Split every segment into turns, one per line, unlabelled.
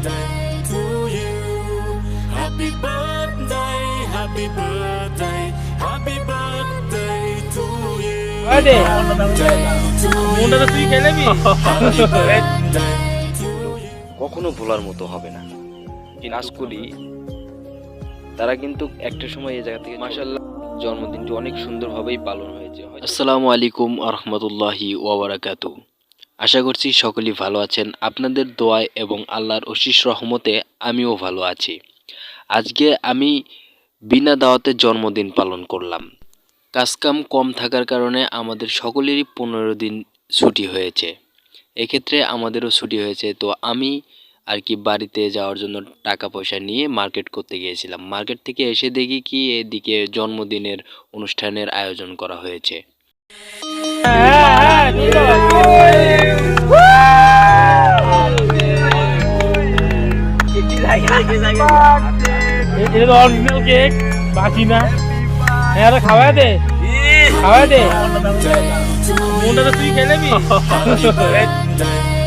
birthday to you. Happy birthday, happy birthday, happy birthday to you.
মনটা তুই.
কখনো ভোলার মতো হবে না। করি তারা কিন্তু একটা সময় এই জায়গা থেকে মাসাল্লাহ জন্মদিনটি অনেক সুন্দরভাবেই পালন হয়েছে। আসসালামু আলাইকুম আরহামতুল্লাহি ওয়াবারাকাতু আশা করছি সকলেই ভালো আছেন। আপনাদের দোয়ায় এবং আল্লাহর অশিস রহমতে আমিও ভালো আছি। আজকে আমি বিনা দাওয়াতে জন্মদিন পালন করলাম। কাজকাম কম থাকার কারণে আমাদের সকলেরই পনেরো দিন ছুটি হয়েছে। এক্ষেত্রে আমাদেরও ছুটি হয়েছে। তো আমি আর কি বাড়িতে যাওয়ার জন্য টাকা পয়সা নিয়ে মার্কেট করতে গিয়েছিলাম। মার্কেট থেকে এসে দেখি কি এদিকে জন্মদিনের অনুষ্ঠানের আয়োজন করা হয়েছে।
এটা অরিজিনাল কেক বাকি না। হ্যাঁ খাওয়াই খাওয়া দে। খাওয়া দে। মনটা তুই নিবি।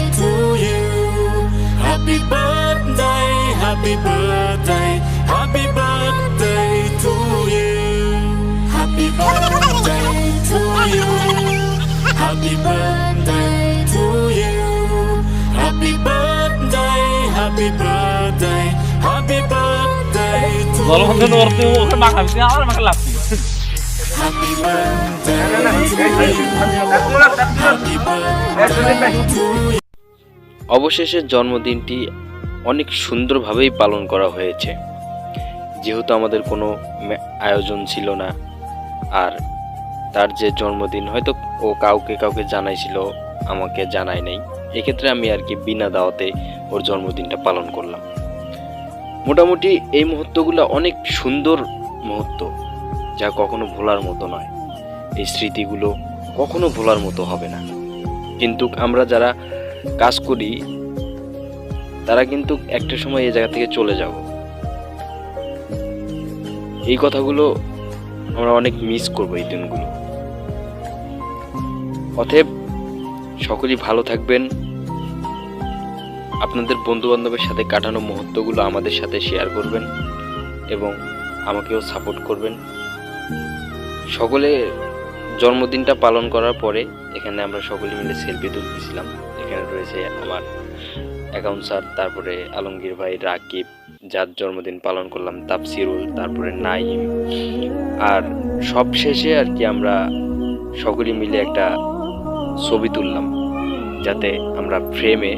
অবশেষে জন্মদিনটি অনেক সুন্দরভাবেই পালন করা হয়েছে। যেহেতু আমাদের কোনো আয়োজন ছিল না, আর তার যে জন্মদিন হয়তো ও কাউকে কাউকে জানাইছিল, আমাকে জানায় নাই। এক্ষেত্রে আমি আর কি বিনা দাওয়াতে ওর জন্মদিনটা পালন করলাম। মোটামুটি এই মুহূর্তগুলো অনেক সুন্দর মুহূর্ত, যা কখনো ভোলার মতো নয়। এই স্মৃতিগুলো কখনো ভোলার মতো হবে না। কিন্তু আমরা যারা কাজ করি, তারা কিন্তু একটা সময় এই জায়গা থেকে চলে যাব। এই কথাগুলো আমরা অনেক মিস করব এই দিনগুলো। অতএব সকলেই ভালো থাকবেন। আপনাদের বন্ধু বান্ধবের সাথে কাটানো মুহূর্তগুলো আমাদের সাথে শেয়ার করবেন এবং আমাকেও সাপোর্ট করবেন। সকলে জন্মদিনটা পালন করার পরে এখানে আমরা সকলে মিলে সেলফি তুলতেছিলাম। এখানে রয়েছে আমার অ্যাকাউন্ট স্যার তারপরে আলমগীর ভাই, রাকিব, যার জন্মদিন পালন করলাম তাপসিরুল তারপরে নাইম আর সব শেষে আর কি আমরা সকলে মিলে একটা ছবি তুললাম, যাতে আমরা ফ্রেমে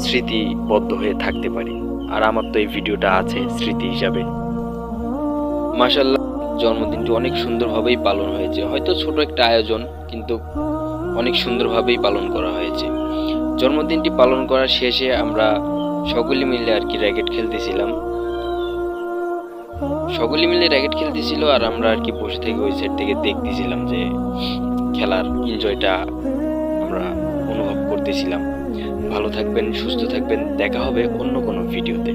স্মৃতিবদ্ধ হয়ে থাকতে পারি। আর আমার তো এই ভিডিওটা আছে স্মৃতি হিসাবে। মাসাল্লাহ জন্মদিনটি অনেক সুন্দরভাবেই পালন হয়েছে। হয়তো ছোট একটা আয়োজন, কিন্তু অনেক সুন্দরভাবেই পালন করা হয়েছে। জন্মদিনটি পালন করার শেষে আমরা সকলে মিলে আর কি র্যাকেট খেলতেছিলাম। সকলে মিলে র্যাকেট খেলতেছিল আর আমরা আর কি বসে থেকে ওই সাইড থেকে দেখতেছিলাম যে খেলার এনজয়টা আমরা অনুভব করতেছিলাম। ভালো থাকবেন সুস্থ থাকবেন। দেখা হবে অন্য কোনো ভিডিওতে।